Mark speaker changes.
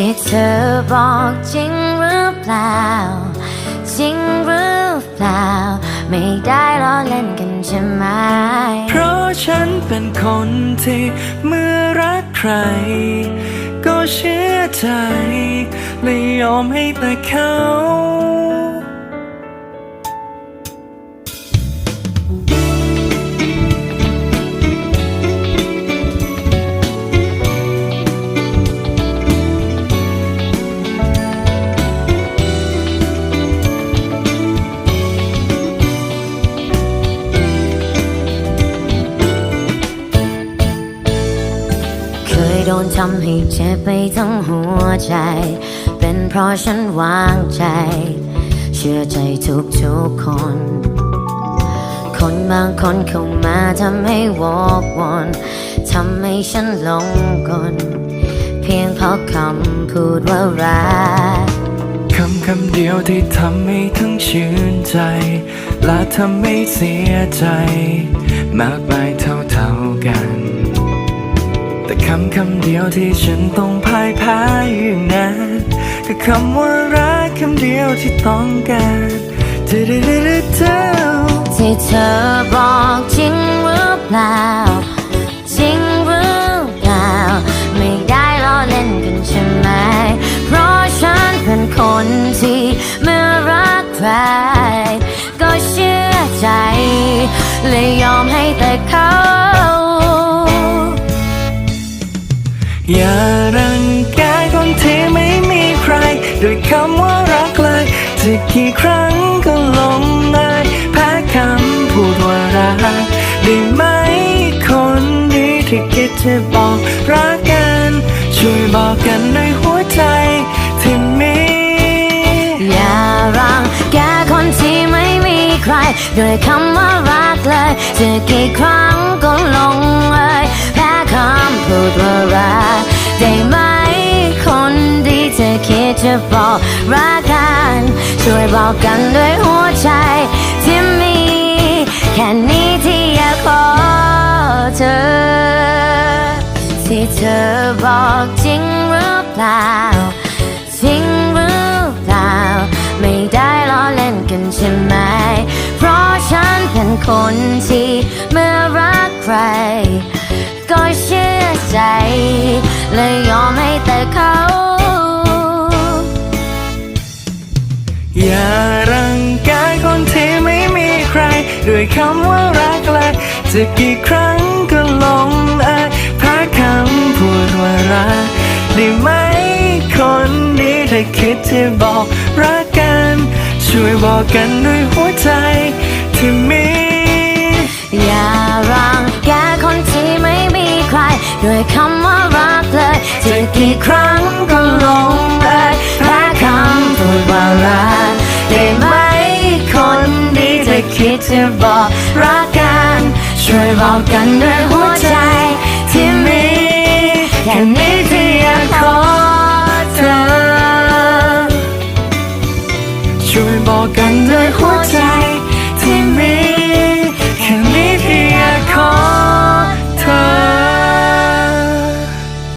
Speaker 1: ที่เธอบอกจริงหรือเปล่า จริงหรือเปล่า ไม่ได้ล้อเล่นกันใช่ไหม
Speaker 2: เพราะฉันเป็นคนที่เมื่อรักใคร ก็เชื่อใจและยอมให้แต่เขา
Speaker 1: นทำให้เจ็บไปทั้งหัวใจ เป็นเพราะฉันวางใจ เชื่อใจทุกทุกๆคน คนบางคนเข้ามาทำให้วอกวนทำให้ฉันหลงกลเพียงเพราะคำพูดว่ารัก
Speaker 2: คำคำเดียวที่ทำให้ทั้งชื่นใจ และทำให้เสียใจ มากมายเท่าเท่ากัน คำคำเดียวที่ฉันต้องพ่ายแพ้อยู่นั้นคือคำว่ารักคำเดียวที่ต้องการเธอเธอเธอเธอ
Speaker 1: ที่เธอบอกจริงหรือเปล่า จริงหรือเปล่า ไม่ได้ล้อเล่นกันใช่ไหม เพราะฉันเป็นคนที่เมื่อรักใคร ก็เชื่อใจ เลยยอมให้แต่เขา
Speaker 2: อย่ารังแกคนที่ไม่มีใคร ด้วยคำว่ารักเลยจะกี่ครั้งก็หลงเลยแพ้คำพูดว่ารักได้ไหมคนดีที่คิดจะบอกรักกัน ช่วยบอกกันด้วยหัวใจที่มี
Speaker 1: อย่ารังแกคนที่ไม่มีใคร ด้วยคำว่ารักเลยจะกี่ครั้งก็หลง รักกันช่วยบอกกันด้วยหัวใจที่มี แค่นี้ที่อยากขอเธอ ที่เธอบอกจริงหรือเปล่าจริงหรือเปล่า ไม่ได้ล้อเล่นกันใช่ไหม เพราะฉันเป็นคนที่เมื่อรักใคร ก็เชื่อใจเลยยอมให้แต่เขา
Speaker 2: ด้วยคำว่ารักเลยจะกี่ครั้งก็หลงเอ่ยแพ้คำพูดว่ารักได้ไหมคนดีถ้าคิดจะบอกรักกัน ช่วยบอกกันด้วยหัวใจที่มี
Speaker 1: อย่ารังแกคนที่ไม่มีใคร ด้วยคำว่ารักเลยจะกี่ครั้ง จะคิดจะบอกรักกัน ช่วยบอกกันด้วยหัวใจ